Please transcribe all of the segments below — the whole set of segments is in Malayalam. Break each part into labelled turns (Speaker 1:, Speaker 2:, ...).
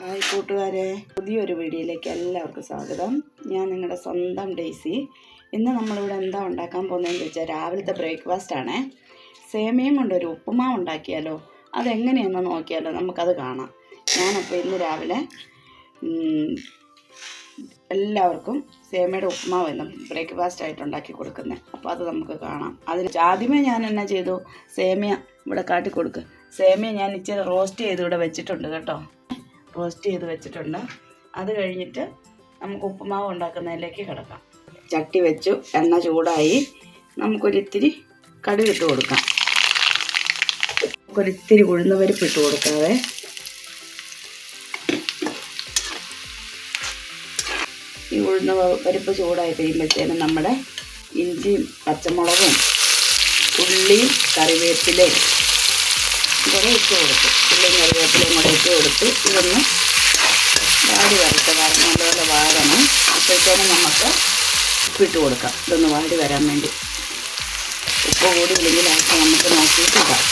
Speaker 1: ഹായ് കൂട്ടുകാരെ. പുതിയൊരു വീഡിയോയിലേക്ക് എല്ലാവർക്കും സ്വാഗതം. ഞാൻ നിങ്ങളുടെ സ്വന്തം ഡേസി ഇന്ന് നമ്മളിവിടെ എന്താ ഉണ്ടാക്കാൻ പോകുന്നതെന്ന് ചോദിച്ചാൽ രാവിലത്തെ ബ്രേക്ക്ഫാസ്റ്റ് ആണ്. സേമിയയും കൊണ്ടൊരു ഉപ്പുമാവ് ഉണ്ടാക്കിയാലോ? അതെങ്ങനെയെന്ന് നോക്കിയാലോ നമുക്കത് കാണാം. ഞാനപ്പോൾ ഇന്ന് രാവിലെ എല്ലാവർക്കും സേമിയയുടെ ഉപ്പുമാവ് എന്ന് ബ്രേക്ക്ഫാസ്റ്റ് ആയിട്ട് ഉണ്ടാക്കി കൊടുക്കുന്നത് അപ്പോൾ അത് നമുക്ക് കാണാം. അതിന് ആദ്യമേ ഞാൻ എന്നാ ചെയ്തു? സേമിയ ഇവിടെ കാട്ടി കൊടുക്കുക സേമിയ ഞാൻ ഇച്ചിരി റോസ്റ്റ് ചെയ്ത് ഇവിടെ വെച്ചിട്ടുണ്ട് കേട്ടോ. റോസ്റ്റ് ചെയ്ത് വെച്ചിട്ടുണ്ട്. അത് കഴിഞ്ഞിട്ട് നമുക്ക് ഉപ്പുമാവ് ഉണ്ടാക്കുന്നതിലേക്ക് കിടക്കാം. ചട്ടി വെച്ചു എണ്ണ ചൂടായി. നമുക്കൊരിത്തിരി കടുക് ഇട്ട് കൊടുക്കാം. നമുക്കൊരിത്തിരി ഉഴുന്ന പരിപ്പ് ഇട്ട് കൊടുക്കാവേ. ഈ ഉഴുന്ന പരിപ്പ് ചൂടായി കഴിയുമ്പോഴത്തേനും നമ്മുടെ ഇഞ്ചിയും പച്ചമുളകും ഉള്ളിയും കറിവേപ്പിലയും കുറേ ഇട്ട് കൊടുക്കും. ഉള്ളിയും കറിവേപ്പിലയും കൂടെ ഇട്ട് കൊടുത്ത് ഇതൊന്ന് വാടി വരട്ടെ. വര നല്ലപോലെ വാടണം. അപ്പോഴത്തേനും നമുക്ക് ഉപ്പിട്ട് കൊടുക്കാം. ഇതൊന്ന് വാടി വരാൻ വേണ്ടി. ഉപ്പ് കൂടി ഇല്ലെങ്കിൽ ആക്കി നമുക്ക് നോക്കിയിട്ടിടാം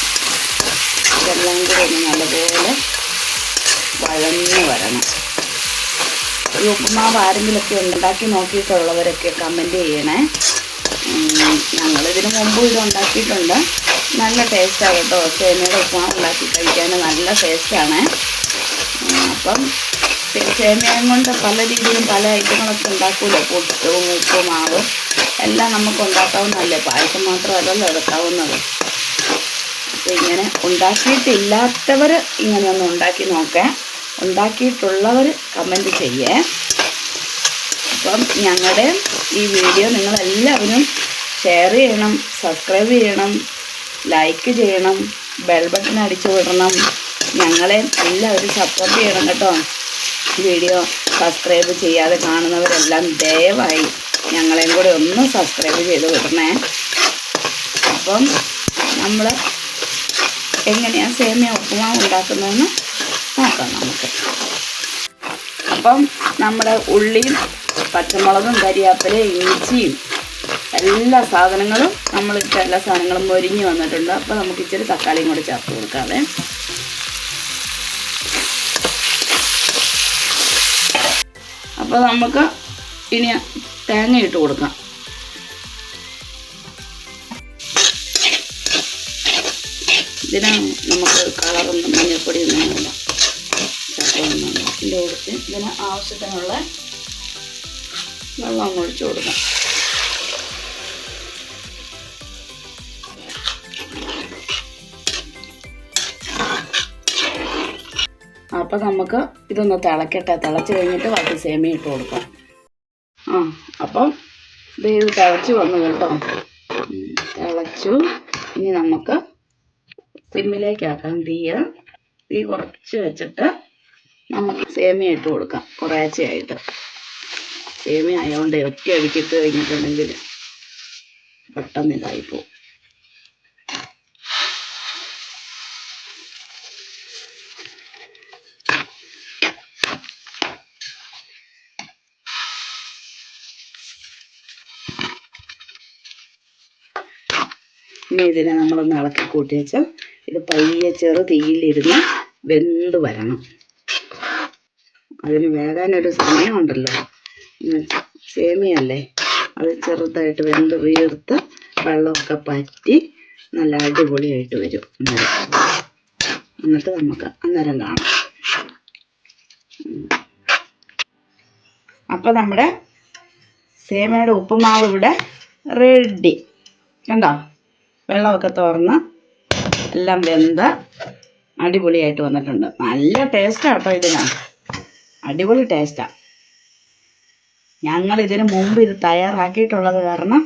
Speaker 1: ഇതെല്ലാം കൂടി ഒന്ന് നല്ലപോലെ വഴന്ന് വരണം. ഈ ഉപ്പുമാവ് ആരെങ്കിലുമൊക്കെ ഉണ്ടാക്കി നോക്കിയിട്ടുള്ളവരൊക്കെ കമന്റ് ചെയ്യണേ. ഞങ്ങളിതിന് മുമ്പ് ഇത് ഉണ്ടാക്കിയിട്ടുണ്ട്. നല്ല ടേസ്റ്റാണ് കേട്ടോ. സേമിയയുടെ ഉപ്പുമാവ് ഉണ്ടാക്കി കഴിക്കാൻ നല്ല ടേസ്റ്റാണ് അപ്പം സേമിയം കൊണ്ട് പല രീതിയിലും പല ഐറ്റങ്ങളൊക്കെ ഉണ്ടാക്കുമല്ലോ പൊട്ടും ഉപ്പും മാവ്. എല്ലാം നമുക്ക് ഉണ്ടാക്കാവുന്നതല്ലേ? പായസം മാത്രമല്ലല്ലോ എടുക്കാവുന്നത് അപ്പം ഇങ്ങനെ ഉണ്ടാക്കിയിട്ടില്ലാത്തവർ ഇങ്ങനെ ഒന്ന് ഉണ്ടാക്കി നോക്കാം. ഉണ്ടാക്കിയിട്ടുള്ളവർ കമന്റ് ചെയ്യേ. അപ്പം ഞങ്ങളുടെ ഈ വീഡിയോ നിങ്ങളെല്ലാവരും ഷെയർ ചെയ്യണം സബ്സ്ക്രൈബ് ചെയ്യണം ലൈക്ക് ചെയ്യണം ബെൽ ബട്ടൺ അടിച്ചു വിടണം. ഞങ്ങളെ എല്ലാവരും സപ്പോർട്ട് ചെയ്യണം കേട്ടോ. വീഡിയോ സബ്സ്ക്രൈബ് ചെയ്യാതെ കാണുന്നവരെല്ലാം ദയവായി ഞങ്ങളെയും കൂടെ ഒന്ന് സബ്സ്ക്രൈബ് ചെയ്ത് വിടണേ. അപ്പം നമ്മൾ എങ്ങനെയാണ് സേമിയ ഉപ്പുമാവ് ഉണ്ടാക്കുന്നതെന്ന് നോക്കാം നമുക്ക്. അപ്പം നമ്മുടെ ഉള്ളിയും പച്ചമുളകും കരിയാപ്പിലയും ഇഞ്ചിയും എല്ലാ സാധനങ്ങളും നമ്മളിപ്പോൾ എല്ലാ സാധനങ്ങളും മൊരിഞ്ഞ് വന്നിട്ടുണ്ട്. അപ്പോൾ നമുക്ക് ഇച്ചിരി തക്കാളിയും കൂടെ ചേർത്ത് കൊടുക്കാവേ. അപ്പോൾ നമുക്ക് ഇനി തേങ്ങ ഇട്ട് കൊടുക്കാം. ഇതിന് നമുക്ക് കളറൊന്നും മഞ്ഞൾപ്പൊടി ഒന്നും വേണ്ട ചക്കയൊന്നും ഇതിന്റെ കൊടുത്ത് ഇതിന് ആവശ്യത്തിനുള്ള വെള്ളം ഒഴിച്ചു കൊടുക്കാം. അപ്പം നമുക്ക് ഇതൊന്ന് തിളക്കട്ടെ. തിളച്ച് കഴിഞ്ഞിട്ട് ബാക്കി സേമിയ ഇട്ട് കൊടുക്കാം. ആ അപ്പം ഇത് ഇത് തിളച്ച് വന്നു കേട്ടോ. തിളച്ചു. ഇനി നമുക്ക് സിമ്മിലേക്കാക്കാം. തീയ തീ കുറച്ച് വെച്ചിട്ട് നമുക്ക് സേമിയ ഇട്ട് കൊടുക്കാം. കുറേശ്ശെയായിട്ട് സേമിയ ആയതുകൊണ്ട് ഒറ്റ അടിക്കിട്ട് കഴിഞ്ഞിട്ടുണ്ടെങ്കിൽ പെട്ടെന്ന് ഇതായിപ്പോവും ഇനി ഇതിനെ നമ്മളൊന്ന് ഇളക്കി കൂട്ടി വെച്ച് ഇത് പയ്യെ ചെറു തീയിലിരുന്ന് വെന്ത് വരണം. അതിന് വേകാനൊരു സമയമുണ്ടല്ലോ. സേമിയല്ലേ അത് ചെറുതായിട്ട് വെന്ത് വീർത്ത് വെള്ളമൊക്കെ പറ്റി നല്ല അടിപൊളിയായിട്ട് വരും എന്നിട്ട് നമുക്ക് അന്നേരം കാണാം. അപ്പോൾ നമ്മുടെ സേമയുടെ ഉപ്പുമാവ് ഇവിടെ റെഡി. കണ്ടോ? വെള്ളമൊക്കെ തുറന്ന് എല്ലാം വെന്ത് അടിപൊളിയായിട്ട് വന്നിട്ടുണ്ട്. നല്ല ടേസ്റ്റാണ് കേട്ടോ ഇതിന്. അടിപൊളി ടേസ്റ്റാണ് ഞങ്ങൾ ഇതിന് മുമ്പ് ഇത് തയ്യാറാക്കിയിട്ടുള്ളത് കാരണം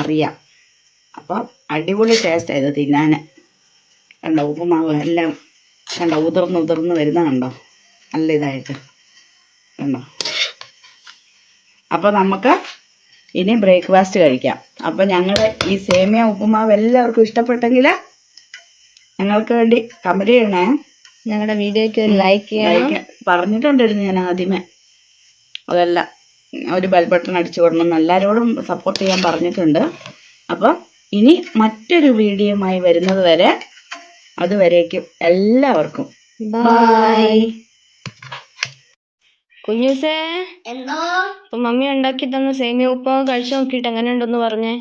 Speaker 1: അറിയാം. അപ്പോൾ അടിപൊളി ടേസ്റ്റാണ് ഇത് തിന്നാൻ. കണ്ടോ ഉപ്പുമാവ് എല്ലാം കണ്ടോ ഉതിർന്ന് ഉതിർന്ന് വരുന്ന കണ്ടോ? നല്ല ഇതായിട്ട്. കണ്ടോ? അപ്പോൾ നമുക്ക് ഇനി ബ്രേക്ക്ഫാസ്റ്റ് കഴിക്കാം. അപ്പം ഞങ്ങളുടെ ഈ സേമിയ ഉപ്പുമാവ് എല്ലാവർക്കും ഇഷ്ടപ്പെട്ടെങ്കിൽ ഞങ്ങൾക്ക് വേണ്ടി കമന്റ് ചെയ്യണേ.
Speaker 2: ഞങ്ങളുടെ വീഡിയോയ്ക്ക് ലൈക്ക് ചെയ്യണം.
Speaker 1: പറഞ്ഞിട്ടുണ്ടായിരുന്നു ഞാൻ ആദ്യമേ. അതല്ല ഒരു ബെൽ ബട്ടൺ അടിച്ചു കൊടുക്കണം എല്ലാവരോടും സപ്പോർട്ട് ചെയ്യാൻ പറഞ്ഞിട്ടുണ്ട്. അപ്പം ഇനി മറ്റൊരു വീഡിയോയുമായി വരുന്നത് വരെ അതുവരേക്കും എല്ലാവർക്കും.
Speaker 2: ബൈ കുഞ്ഞൂസേ
Speaker 3: എന്തോ?
Speaker 2: ഇപ്പൊ മമ്മി ഉണ്ടാക്കി തന്ന സേമിയ ഉപ്പ കഴിച്ചു നോക്കിട്ട് എങ്ങനെയുണ്ടെന്ന് പറഞ്ഞേ.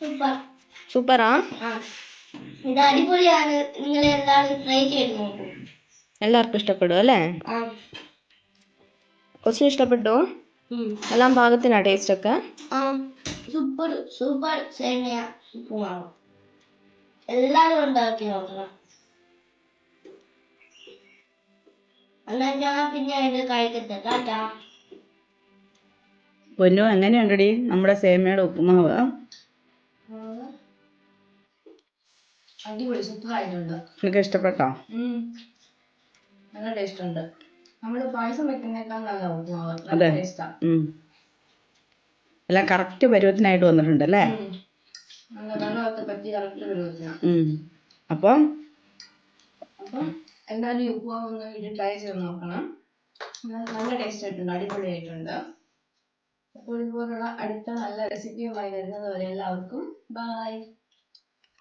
Speaker 3: സൂപ്പർ.
Speaker 2: സൂപ്പറാ?
Speaker 3: ഇത് അടിപൊളിയാണ്. നിങ്ങൾ എല്ലാവരും ട്രൈ ചെയ്ത് നോക്കൂ.
Speaker 2: എല്ലാവർക്കും ഇഷ്ടപ്പെടും അല്ലേ? കൊച്ചിന് ഇഷ്ടപ്പെട്ടു? എല്ലാം പാകത്തിനാ ടേസ്റ്റ് ഒക്കെ?
Speaker 3: സൂപ്പർ സൂപ്പർ സേമിയ. ഉപ്പുമാവ് എല്ലാവരും ഉണ്ടാക്കി നോക്കണം. എന്നാൽ ഞാൻ പിന്നെ ഇത് കഴിക്കട്ടെ ടാറ്റാ.
Speaker 1: പൊന്നു എങ്ങനെയുണ്ടടി നമ്മുടെ സേമിയയുടെ ഉപ്പുമാവ്?
Speaker 2: അടിപൊളി സൂപ്പർ ആയിട്ടുണ്ട്.
Speaker 1: നിനക്ക് ഇഷ്ടപ്പെട്ടോ?
Speaker 2: നല്ല ടേസ്റ്റ് ഉണ്ട്. നമ്മൾ പായസം വെക്കുന്നേക്കാൾ നല്ല ഉപ്പുമാവ്.
Speaker 1: അതെ.
Speaker 2: ടേസ്റ്റാ
Speaker 1: ഉം. എല്ലാം കറക്റ്റ് പരുവത്തിനായിട്ട് വന്നിട്ടുണ്ട് അല്ലേ. അപ്പം?
Speaker 2: എന്തായാലും ഉപ്പുമാവ് ഒന്ന് ട്രൈ ചെയ്ത് നോക്കണം. നല്ല നല്ല ടേസ്റ്റ് ആയിട്ടുണ്ട് അടിപൊളിയായിട്ടുണ്ട്. അപ്പോൾ ഇതുപോലുള്ള അടുത്ത നല്ല റെസിപ്പിയുമായി വരുന്നത് വരെ എല്ലാവർക്കും ബൈ